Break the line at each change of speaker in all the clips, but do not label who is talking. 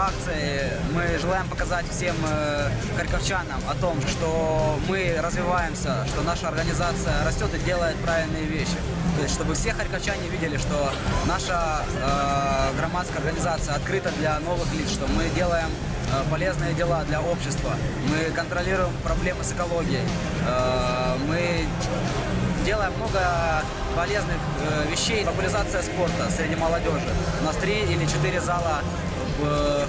акции мы желаем показать всем э, харьковчанам о том, что мы развиваемся, что наша организация растет и делает правильные вещи. То есть, чтобы все харьковчане видели, что наша э, громадская организация открыта для новых лиц, что мы делаем э, полезные дела для общества, мы контролируем проблемы с экологией, э, мы делаем много полезных э, вещей. Популяризация спорта среди молодежи. У нас три или четыре зала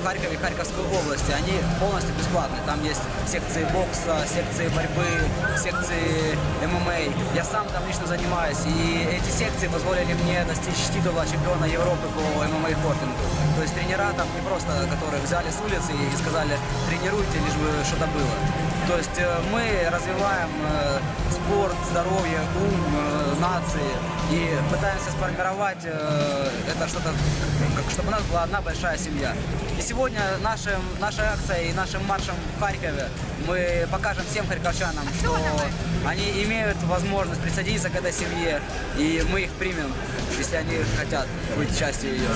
Харькове, Харьковской области. Они полностью бесплатные. Там есть секции бокса, секции борьбы, секции ММА. Я сам там лично занимаюсь. И эти секции позволили мне достичь титула чемпиона Европы по ММА хоппингу. То есть тренера там не просто, которых взяли с улицы и сказали, тренируйте, лишь бы что-то было. То есть э, мы развиваем э, спорт, здоровье, ум э, нации и пытаемся сформировать это что-то, чтобы у нас была одна большая семья. И сегодня нашим, нашей акцией и нашим маршем в Харькове мы покажем всем харьковчанам, что они имеют возможность присоединиться к этой семье, и мы их примем, если они хотят быть частью ее.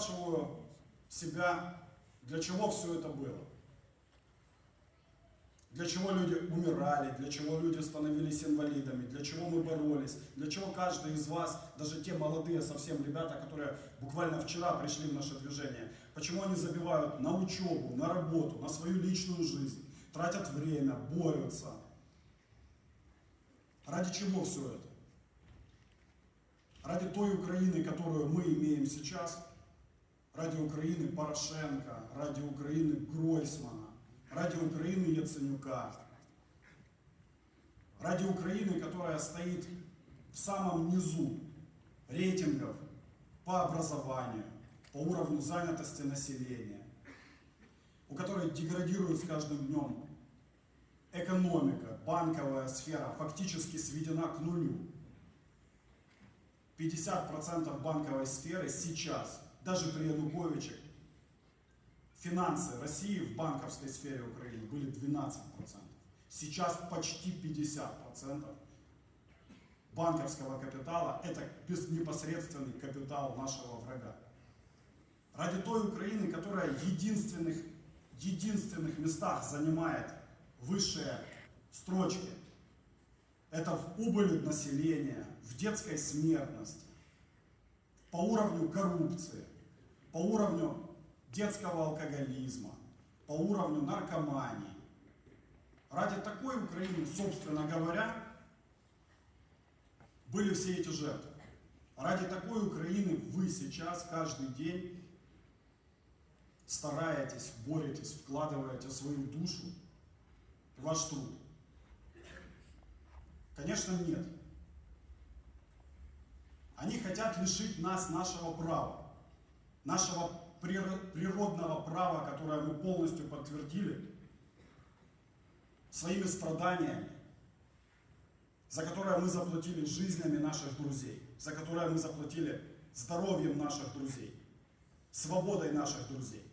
Спрашиваю себя, для чего все это было? Для чего люди умирали, для чего люди становились инвалидами, для чего мы боролись, для чего каждый из вас, даже те молодые совсем ребята, которые буквально вчера пришли в наше движение, почему они забивают на учебу, на работу, на свою личную жизнь, тратят время, борются. Ради чего все это? Ради той Украины, которую мы ради Украины Порошенко, ради Украины Гройсмана, ради Украины Яценюка, ради Украины, которая стоит в самом низу рейтингов по образованию, по уровню занятости населения, у которой деградирует с каждым днем экономика, банковая сфера фактически сведена к нулю. 50% банковой сферы сейчас, даже при Януковиче, финансы России в банковской сфере Украины были 12%. Сейчас почти 50% банковского капитала – это непосредственный капитал нашего врага. Ради той Украины, которая в единственных, единственных местах занимает высшие строчки, это в убыли населения, в детской смертности, по уровню коррупции, по уровню детского алкоголизма, по уровню наркомании. Ради такой Украины, собственно говоря, были все эти жертвы. Ради такой Украины вы сейчас каждый день стараетесь, боретесь, вкладываете свою душу в ваш труд. Конечно, нет. Они хотят лишить нас нашего права, нашего прир- природного права, которое мы полностью подтвердили своими страданиями, за которое мы заплатили жизнями наших друзей, за которое мы заплатили здоровьем наших друзей, свободой наших друзей,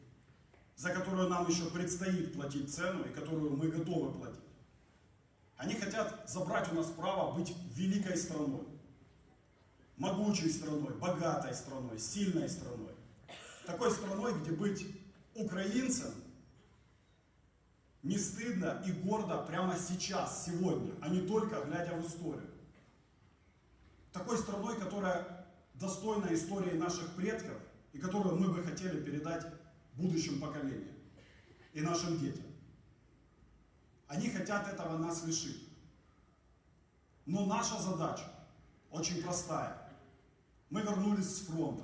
за которую нам еще предстоит платить цену и которую мы готовы платить. Они хотят забрать у нас право быть великой страной, могучей страной, богатой страной, сильной страной. Такой страной, где быть украинцем не стыдно и гордо прямо сейчас, сегодня, а не только глядя в историю. Такой страной, которая достойна истории наших предков и которую мы бы хотели передать будущим поколениям и нашим детям. Они хотят этого нас лишить. Но наша задача очень простая. Мы вернулись с фронта,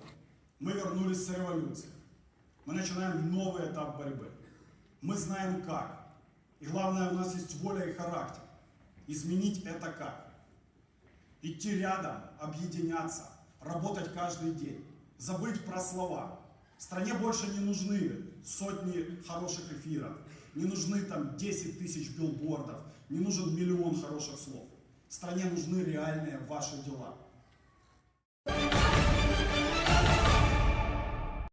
мы вернулись с революции. Мы начинаем новый этап борьбы. Мы знаем как. И главное, у нас есть воля и характер. Изменить это как? Идти рядом, объединяться, работать каждый день, забыть про слова. Стране больше не нужны сотни хороших эфиров, не нужны там 10 тысяч билбордов, не нужен миллион хороших слов. Стране нужны реальные ваши дела.